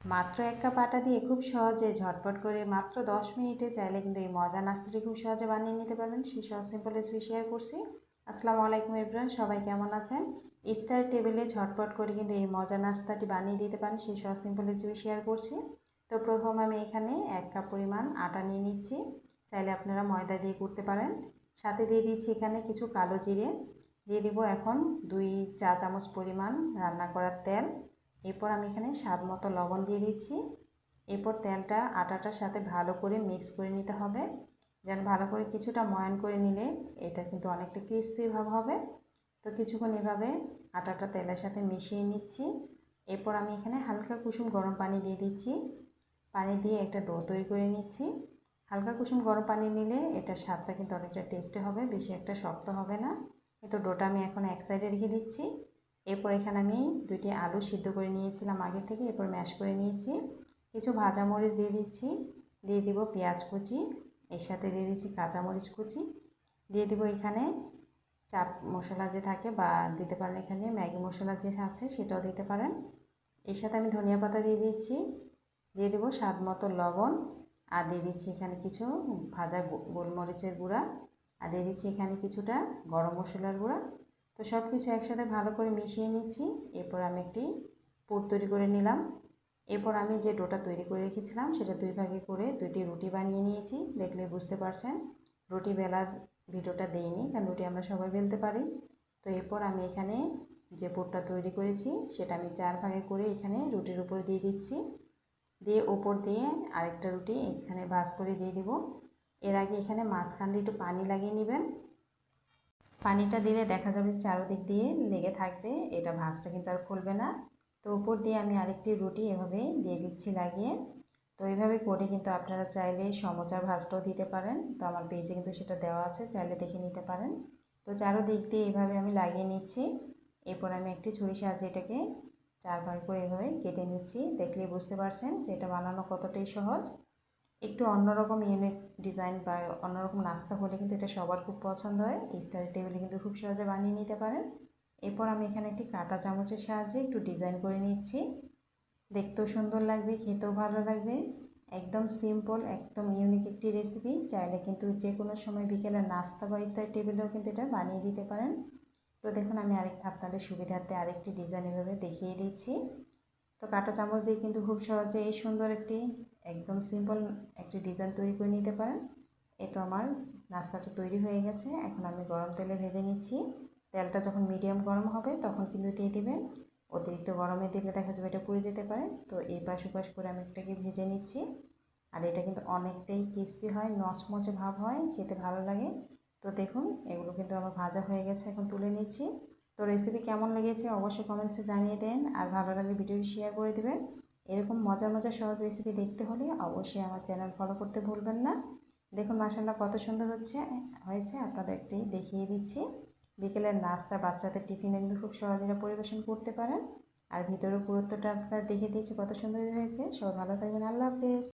মাত্র এক কাপ আটা দিয়ে খুব সহজে ঝটপট করে মাত্র দশ মিনিটে চাইলে কিন্তু এই মজা নাস্তাটি খুব সহজে বানিয়ে নিতে পারবেন। সেই সহজ সিম্পল রেসিপি শেয়ার করছি। আসসালামু আলাইকুম ইব্রান সবাই কেমন আছেন? ইফতার টেবিলে ঝটপট করে কিন্তু এই মজা নাস্তাটি বানিয়ে দিতে পারেন। সেই সহজ সিম্পল রেসিপি শেয়ার করছি। তো প্রথম আমি এখানে এক কাপ পরিমাণ আটা নিয়ে নিচ্ছি। চাইলে আপনারা ময়দা দিয়ে করতে পারেন। সাথে দিয়ে দিচ্ছি এখানে কিছু কালো জিরে। দিয়ে দিব এখন দুই চা চামচ পরিমাণ রান্না করার তেল। এরপর আমি এখানে স্বাদ মতো লবণ দিয়ে দিচ্ছি। এরপর তেলটা, আটাটার সাথে ভালো করে মিক্স করে নিতে হবে। যেন ভালো করে কিছুটা ময়ান করে নিলে এটা কিন্তু অনেকটা ক্রিসপি ভাব হবে। তো কিছুক্ষণ এভাবে আটাটা তেলের সাথে মিশিয়ে নিচ্ছি। এরপর আমি এখানে হালকা কুসুম গরম পানি দিয়ে দিচ্ছি। পানি দিয়ে একটা ডো তৈরি করে নিচ্ছি। হালকা কুসুম গরম পানি নিলে এটা স্বাদটা কিন্তু অনেকটা টেস্টি হবে, বেশি একটা শক্ত হবে না। তো ডোটা আমি এখন এক সাইডে রেখে দিচ্ছি। এরপর এখানে আমি দুইটি আলু সিদ্ধ করে নিয়েছিলাম আগে থেকে, এরপর ম্যাশ করে নিয়েছি। কিছু ভাজা মরিচ দিয়ে দিচ্ছি, দিয়ে দিব পেঁয়াজ কুচি, এর সাথে দিয়ে দিচ্ছি কাঁচামরিচ কুচি। দিয়ে দিব এখানে চাপ মশলা যে থাকে বা দিতে পারেন এখানে ম্যাগি মশলা যে আছে সেটাও দিতে পারেন। এর সাথে আমি ধনিয়া পাতা দিয়ে দিচ্ছি, দিয়ে দেবো স্বাদ মতো লবণ, আর দিয়ে দিচ্ছি এখানে কিছু ভাজা গোলমরিচের গুঁড়া, আর দিয়ে দিচ্ছি এখানে কিছুটা গরম মশলার গুঁড়া। তো সব কিছু একসাথে ভালো করে মিশিয়ে নিচ্ছি। এরপর আমি একটি পুর তৈরি করে নিলাম। এরপর আমি যে ডোটা তৈরি করে রেখেছিলাম, সেটা দুই ভাগে করে দুইটি রুটি বানিয়ে নিয়েছি। দেখলে বুঝতে পারছেন, রুটি বেলার ভিডিওটা দেইনি, কারণ রুটি আমরা সবাই বেলতে পারি। তো এরপর আমি এখানে যে পুরটা তৈরি করেছি, সেটা আমি চার ভাগে করে এখানে রুটির উপর দিয়ে দিচ্ছি। দিয়ে ওপর দিয়ে আরেকটা রুটি এখানে ভাজ করে দিয়ে দিব। এর আগে এখানে মাঝখান দিয়ে একটু পানি লাগিয়ে নেবেন। পানিটা দিলে দেখা যাবে চারোদিক দিয়ে লেগে থাকবে, এটা ভাঁজটা কিন্তু আর খুলবে না। তো উপর দিয়ে আমি আরেকটি রুটি এভাবে দিয়ে দিচ্ছি লাগিয়ে। তো এইভাবে করে কিন্তু আপনারা চাইলে সমচার ভাঁজটাও দিতে পারেন। তো আমার পেজে কিন্তু সেটা দেওয়া আছে, চাইলে দেখে নিতে পারেন। তো চারোদিক দিয়ে এইভাবে আমি লাগিয়ে নিচ্ছি। এরপর আমি একটি ছুরি সাহায্যে এটাকে চার ভাগ করে এভাবে কেটে নিচ্ছি, দেখলেই বুঝতে পারছেন যে এটা বানানো কতটাই সহজ। একটু অন্যরকম ইউনিক ডিজাইন বা অন্যরকম নাস্তা হলে কিন্তু এটা সবার খুব পছন্দ হয়। ইফতারের টেবিলে কিন্তু খুব সহজে বানিয়ে নিতে পারেন। এরপর আমি এখানে একটি কাটা চামচের সাহায্যে একটু ডিজাইন করে নিচ্ছি। দেখতেও সুন্দর লাগবে, খেতেও ভালো লাগবে। একদম সিম্পল, একদম ইউনিক একটি রেসিপি। চাইলে কিন্তু যে কোনো সময় বিকেলে নাস্তা বা ইফতার টেবিলেও কিন্তু এটা বানিয়ে দিতে পারেন। তো দেখুন, আমি আরেক, আপনাদের সুবিধার্থে আরেকটি ডিজাইন এভাবে দেখিয়ে দিচ্ছি। তো কাটা চামচ দিয়ে কিন্তু খুব সহজে এই সুন্দর একটি একদম সিম্পল একটি ডিজাইন তৈরি করে নিতে পারেন। এ তো আমার নাস্তাটা তৈরি হয়ে গেছে। এখন আমি গরম তেলে ভেজে নিচ্ছি। তেলটা যখন মিডিয়াম গরম হবে, তখন কিন্তু দিয়ে দেবেন। অতিরিক্ত গরমে দিলে দেখা যাবে এটা পুড়ে যেতে পারে। তো এই পাশ ওপাশ করে আমি এটাকে ভেজে নিচ্ছি। আর এটা কিন্তু অনেকটাই ক্রিসপি হয়, নচমচে ভাব হয়, খেতে ভালো লাগে। তো দেখুন, এগুলো কিন্তু আমার ভাজা হয়ে গেছে, এখন তুলে নিচ্ছি। তো রেসিপি কেমন লেগেছে অবশ্যই কমেন্টসে জানিয়ে দেন। আর ভালো লাগলে ভিডিওটি শেয়ার করে দেবেন। এরকম মজা মজা সহজ রেসিপি দেখতে হলে অবশ্যই আমার চ্যানেল ফলো করতে ভুলবেন না। দেখুন মাসাল্লাহ কত সুন্দর হচ্ছে, হয়েছে। আপনাদের একটি দেখিয়ে দিচ্ছি। বিকেলের নাস্তা বাচ্চাদের টিফিনে কিন্তু খুব সহজে পরিবেশন করতে পারেন। আর ভিতরের পুরুত্বটা আপনারা দেখিয়ে দিয়েছি, কত সুন্দর হয়েছে। সবাই ভালো থাকবেন। আল্লাহ হাফেজ।